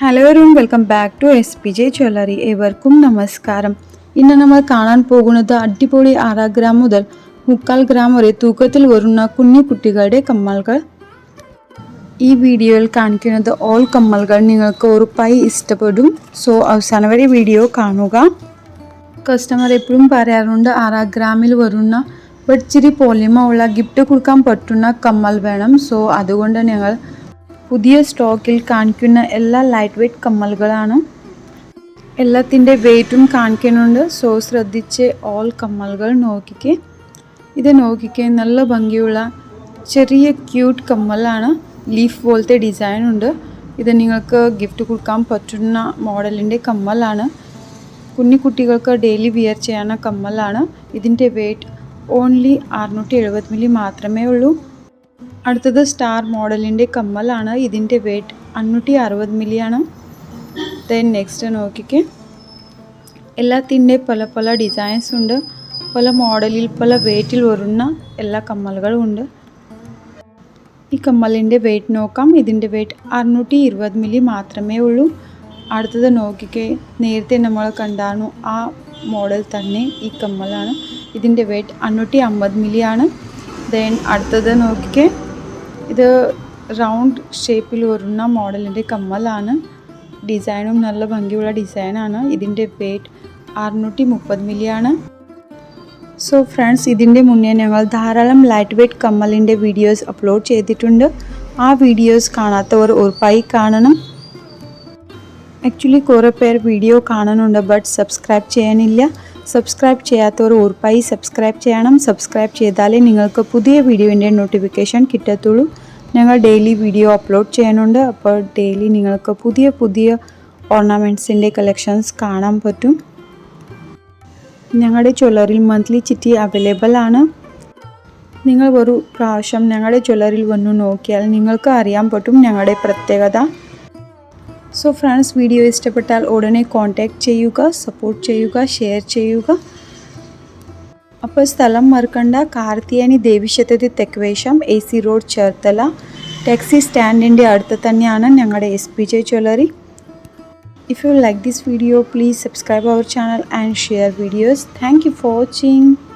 Hello എവരും welcome back to S P J jewellery ഏവർക്കും നമസ്കാരം. ഇന്ന് നമ്മൾ കാണാൻ പോകുന്നത് അടിപൊളി ആറാം ഗ്രാം മുതൽ മുക്കാൽ ഗ്രാം വരെ തൂക്കത്തിൽ വരുന്ന കുഞ്ഞു കുട്ടികളുടെ കമ്മലുകൾ. ഈ വീഡിയോയിൽ കാണിക്കുന്നത് ഓൾ കമ്മലുകൾ നിങ്ങൾക്ക് ഉറപ്പായി ഇഷ്ടപ്പെടും. സോ അവസാനം വരെ വീഡിയോ കാണുക. കസ്റ്റമർ എപ്പോഴും പറയാറുണ്ട് ആറാം ഗ്രാമിൽ വരുന്ന ഇച്ചിരി പോളിമ ഉള്ള ഗിഫ്റ്റ് കൊടുക്കാൻ പറ്റുന്ന കമ്മൽ വേണം. സോ അതുകൊണ്ട് ഞങ്ങൾ പുതിയ സ്റ്റോക്കിൽ കാണിക്കുന്ന എല്ലാ ലൈറ്റ് വെയ്റ്റ് കമ്മലുകളാണ് എല്ലാത്തിന്റെ വെയിറ്റും കാണിക്കുന്നുണ്ട്. സോ ശ്രദ്ധിച്ച് ഓൾ കമ്മലുകൾ നോക്കിക്ക്. ഇത് നോക്കിക്ക് നല്ല ഭംഗിയുള്ള ചെറിയ ക്യൂട്ട് കമ്മലാണ്. ലീഫ് പോലത്തെ ഡിസൈൻ ഉണ്ട്. ഇത് നിങ്ങൾക്ക് ഗിഫ്റ്റ് കൊടുക്കാൻ പറ്റുന്ന മോഡലിന്റെ കമ്മലാണ്. കുഞ്ഞു കുട്ടികൾക്ക് ഡെയിലി വിയർ ചെയ്യാവുന്ന കമ്മലാണ്. ഇതിന്റെ വെയിറ്റ് ഓൺലി അറുന്നൂറ്റി എഴുപത് മില്ലി മാത്രമേ ഉള്ളൂ. അടുത്തത് സ്റ്റാർ മോഡലിന്റെ കമ്മലാണ്. ഇതിന്റെ വെയിറ്റ് അഞ്ഞൂറ്റി അറുപത് മില്ലിയാണ്. ദെൻ നെക്സ്റ്റ് നോക്കിക്കേ. എല്ലാത്തിന്റെ പല പല ഡിസൈൻസ് ഉണ്ട്. പല മോഡലിൽ പല വെയിറ്റിൽ വരുന്ന എല്ലാ കമ്മലുകളും ഉണ്ട്. ഈ കമ്മലിന്റെ വെയിറ്റ് നോക്കാം. ഇതിന്റെ വെയിറ്റ് അറുന്നൂറ്റി ഇരുപത് മില്ലി മാത്രമേ ഉള്ളൂ. അടുത്തത് നോക്കിക്കേ. നേരത്തെ നമ്മൾ കണ്ടാണു ആ മോഡൽ തന്നെ ഈ കമ്മലാണ്. ഇതിന്റെ വെയിറ്റ് അഞ്ഞൂറ്റി അമ്പത് മില്ലിയാണ്. ദെൻ അടുത്തത് നോക്കിക്കേ. ഇത് റൗണ്ട് ഷേപ്പിൽ വരുന്ന മോഡലിന്റെ കമ്മലാണ്. ഡിസൈനും നല്ല ഭംഗിയുള്ള ഡിസൈനാണ് ഇതിന്റെ വെയ്റ്റ് അറുന്നൂറ്റി മുപ്പത് മില്ലിയാണ് സോ ഫ്രണ്ട്സ് ഇതിന്റെ മുന്നേ ഞങ്ങൾ ധാരാളം ലൈറ്റ് വെയ്റ്റ് കമ്മലിന്റെ വീഡിയോസ് അപ്ലോഡ് ചെയ്തിട്ടുണ്ട്. ആ വീഡിയോസ് കാണാത്തവർ ഉറപ്പായി കാണണം. ആക്ച്വലി കുറേ പേർ വീഡിയോ കാണുന്നുണ്ട് ബട്ട് സബ്സ്ക്രൈബ് ചെയ്യാനില്ല. സബ്സ്ക്രൈബ് ചെയ്യാത്തവർ ഉറപ്പായി സബ്സ്ക്രൈബ് ചെയ്യണം. സബ്സ്ക്രൈബ് ചെയ്താലേ നിങ്ങൾക്ക് പുതിയ വീഡിയോന്റെ നോട്ടിഫിക്കേഷൻ കിട്ടത്തുള്ളൂ. ഞങ്ങൾ ഡെയിലി വീഡിയോ അപ്ലോഡ് ചെയ്യുന്നുണ്ട്. അപ്പോൾ ഡെയിലി നിങ്ങൾക്ക് പുതിയ പുതിയ ഓർണമെന്റ്സിന്റെ കളക്ഷൻസ് കാണാൻ പറ്റും. ഞങ്ങളുടെ ജ്വല്ലറിൽ മന്ത്ലി ചിറ്റി അവൈലബിൾ ആണ്. നിങ്ങൾ ഒരു പ്രാവശ്യം ഞങ്ങളുടെ ജ്വല്ലറിയിൽ വന്നു നോക്കിയാൽ നിങ്ങൾക്ക് അറിയാൻ പറ്റും ഞങ്ങളുടെ പ്രത്യേകത. സോ ഫ്രണ്ട്സ് വീഡിയോ ഇഷ്ടപ്പെട്ടാൽ ഉടനെ കോൺടാക്റ്റ് ചെയ്യുക സപ്പോർട്ട് ചെയ്യുക ഷെയർ ചെയ്യുക. അപ്പോൾ സ്ഥലം മറക്കണ്ട കാർത്തിയാനി ദേവിക്ഷേത്രത്തിൽ തെക്കുവേശം A C road Cherthala. Taxi സ്റ്റാൻഡിന്റെ അടുത്ത് തന്നെയാണ് ഞങ്ങളുടെ S P J jewellery if you like this video please subscribe our channel and share videos thank you for watching.